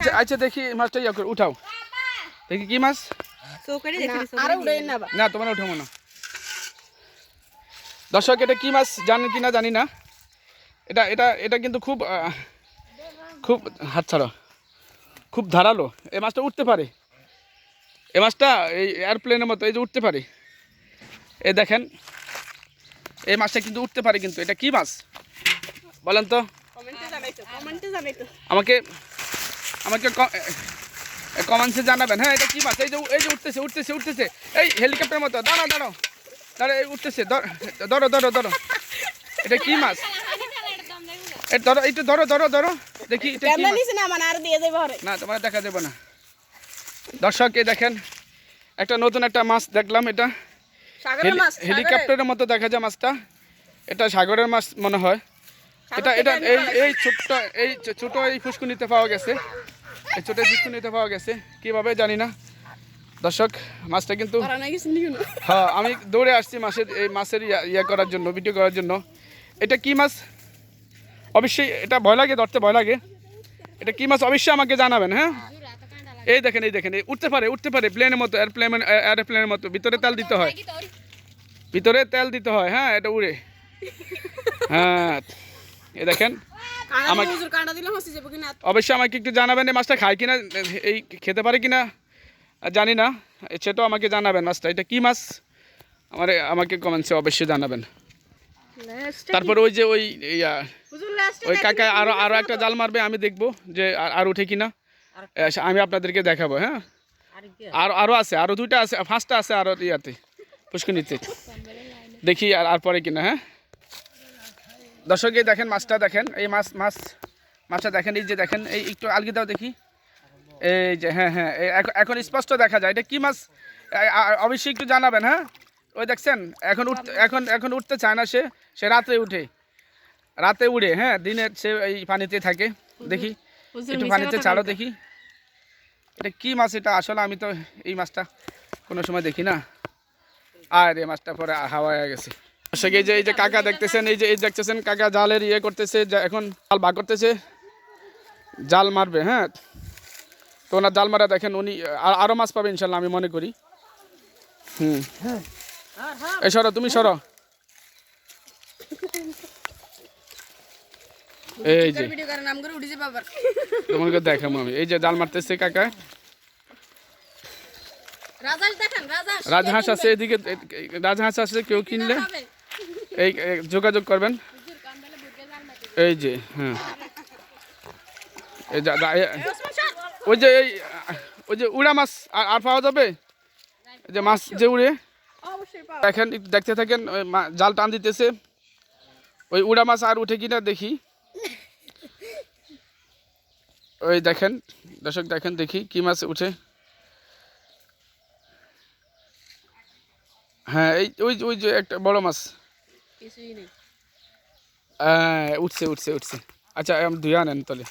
আচ্ছা, আচ্ছা দেখি মাছটা ইয়া করে উঠাও। দেখি কি মাছ? না তোমার উঠাবো না। দর্শক এটা কি মাছ জানেন কি না জানি না। এটা এটা এটা কিন্তু খুব খুব হাত ছাড়া। খুব ধারালো। এই মাছটা উঠতে পারে। এই মাছটা এই এয়ারপ্লেনের মতো এই যে উঠতে পারে। এই দেখেন এই মাছটা কিন্তু উঠতে পারে কিন্তু। এটা কি মাছ? বলেন তো। আমাকে আমাকে কমেন্টসে জানাবেন। হ্যাঁ এটা কি মাছ এই যে এই যে উঠতেছে উঠতেছে উঠতেছে। এই হেলিকপ্টার মতো। দাঁড়াও দাঁড়াও। দাঁড়া এই উঠতেছে। ধরো ধরো ধরো এটা কি মাছ? ধরো এইটা ধরো ধরো ধরো। দেখি এটা না মানে না তোমার দেখা যাবে না। দর্শক এই দেখেন একটা নতুন একটা মাছ দেখলাম এটা। মাছ হেলিকপ্টারের মতো দেখা যায় মাছটা। এটা সাগরের মাছ মনে হয়। এটা এটা এই এই ছোট্ট এই ছোট এই ফুসকুনিতে পাওয়া গেছে। ছোট ফুসকুনিতে পাওয়া গেছে কীভাবে জানি না। দর্শক মাছটা কিন্তু হ্যাঁ আমি দৌড়ে আসছি মাছের এই মাছের ইয়া- করার জন্য ভিডিও করার জন্য। এটা কি মাছ? অবশ্যই এটা ভয় লাগে ধরতে ভয় লাগে। এটা কি মাছ? অবশ্যই আমাকে জানাবেন হ্যাঁ? এই দেখেন এই দেখেন এই উঠতে পারে উঠতে পারে প্লেনের মতো এয়ারপ্লেন এয়ারপ্লেনের মতো। ভিতরে তেল দিতে হয়। ভিতরে তেল দিতে হয় হ্যাঁ এটা উড়ে। হ্যাঁ এ দেখেন। আমাকে- অবশ্যই আমাকে একটু জানাবেন এই মাছটা খায় কিনা এই খেতে পারে কিনা? জানি না সেটাও আমাকে জানাবেন মাছটা। এটা কি মাছ? আমার আমাকে কমেন্টসে অবশ্যই জানাবেন। তারপর ওই যে ওই ইয়া, ওই কাকা আরও আরও একটা জাল মারবে আমি দেখব যে আর- উঠে কিনা। আমি আপনাদেরকে দেখাবো হ্যাঁ? আর আরও আছে আরও দুইটা আছে ফার্স্টটা আছে আরও ইয়াতে পুষ্কনিতে দেখি আর আর পরে কিনা হ্যাঁ? দর্শক এই দেখেন মাছটা দেখেন এই মাছ মাছ মাছটা দেখেন এই যে দেখেন এই একটু আলগি দাও দেখি। এই যে হ্যাঁ হ্যাঁ এখন- স্পষ্ট দেখা যায়। এটা কি মাছ? অবশ্যই একটু জানাবেন হ্যাঁ? ওই দেখছেন এখন উঠতে এখন এখন উঠতে চায় না সে সে রাতে উঠে। রাতে উড়ে হ্যাঁ দিনে সে এই পানিতে থাকে। দেখি একটু পানিতে ছাড়ো দেখি। এটা কি মাছ এটা? আসলে আমি তো এই মাছটা কোনো সময় দেখি না। আর এই মাছটা পরে হাওয়া হয়ে গেছে। দর্শক, এই যে এই যে কাকা দেখতেছেন এই যে এই দেখতেছেন কাকা জালের ইয়ে করতেছে যা- এখন জাল বা করতেছে। জাল মারবে হ্যাঁ? তো ওনার জাল মারা দেখেন উনি আর- আরও মাছ পাবে ইনশাল্লাহ আমি মনে করি। হুম। এই সরো তুমি সরো। এই যে। তোমাকে দেখাবো আমি। এই যে জাল মারতেছে কাকা। রাজহাঁস আছে এদিকে রাজহাঁস আছে কেউ কিনলে। এই যোগাযোগ করবেন। এই যে হ্যাঁ। এই ওই যে, এই, ওই যে উড়া মাছ আর পাওয়া যাবে? যে মাছ যে উড়ে? দেখেন, দেখতে থাকেন জাল টান দিতেছে। ওই উড়া মাছ আর উঠে কিনা দেখি। ওই দেখেন, দর্শক দেখেন, দেখি কি মাছ উঠে। হ্যাঁ এই, ওই ওই যে একটা বড় মাছ। কিছুই নেই হ্যাঁ উঠছে উঠছে উঠছে আচ্ছা আমি ধুয়ে আনেন তাহলে